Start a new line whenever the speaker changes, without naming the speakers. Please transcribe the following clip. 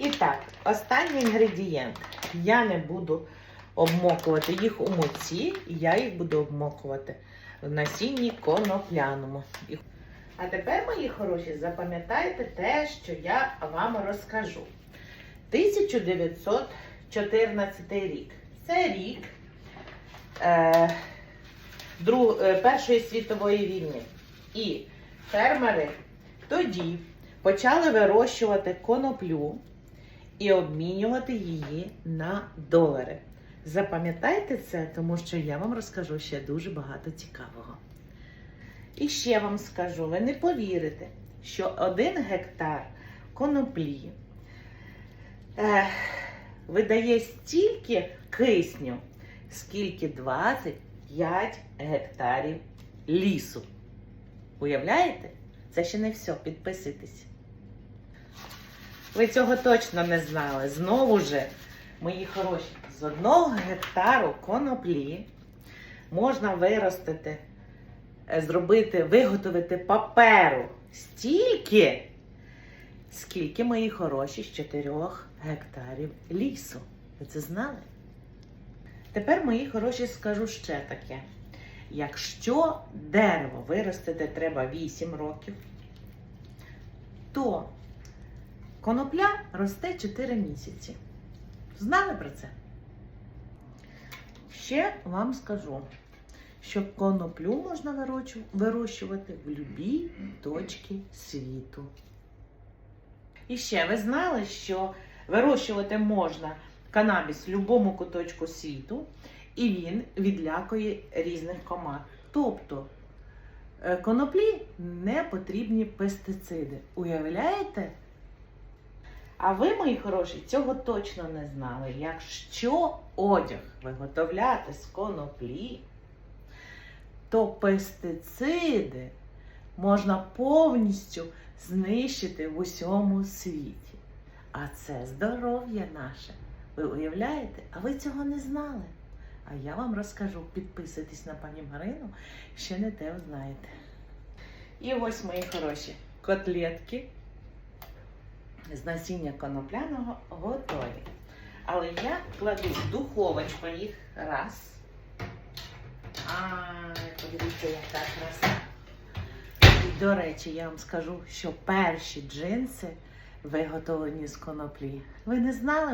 І так, останній інгредієнт. Я не буду обмокувати їх у муці, я їх буду обмокувати в насінні конопляному. А тепер, мої хороші, запам'ятайте те, що я вам розкажу. 1914 рік. Це рік е, Друг, е, Першої світової війни. І фермери тоді почали вирощувати коноплю і обмінювати її на долари. Запам'ятайте це, тому що я вам розкажу ще дуже багато цікавого. І ще вам скажу, ви не повірите, що один гектар коноплі е, видає стільки кисню, скільки 25 гектарів лісу. Уявляєте? Це ще не все. Підписуйтесь. Ви цього точно не знали. Знову же, мої хороші, з одного гектару коноплі можна виростити, е, зробити, виготовити паперу стільки, скільки мої хороші з 4 гектарів лісу. Ви це знали? Тепер, мої хороші, скажу ще таке. Якщо дерево виростити треба 8 років, то конопля росте 4 місяці. Знали про це? Ще вам скажу, що коноплю можна вирощувати в будь-якій точці світу. І ще ви знали, що вирощувати можна канабіс в будь-якому куточку світу, і він відлякує різних комах. Тобто е, коноплі не потрібні пестициди. Уявляєте? А ви, мої хороші, цього точно не знали. Якщо одяг виготовляти з коноплі, то пестициди можна повністю знищити в усьому світі. А це здоров'я наше. Ви уявляєте? А ви цього не знали. А я вам розкажу, підписуйтесь на пані Марину, ще не те знаєте. І ось мої хороші котлетки з насіння конопляного готові. Але я кладу в духовочку їх раз. А, подивіться, яка краса. І, до речі, я вам скажу, що перші джинси виготовлені з коноплі. Ви не знали?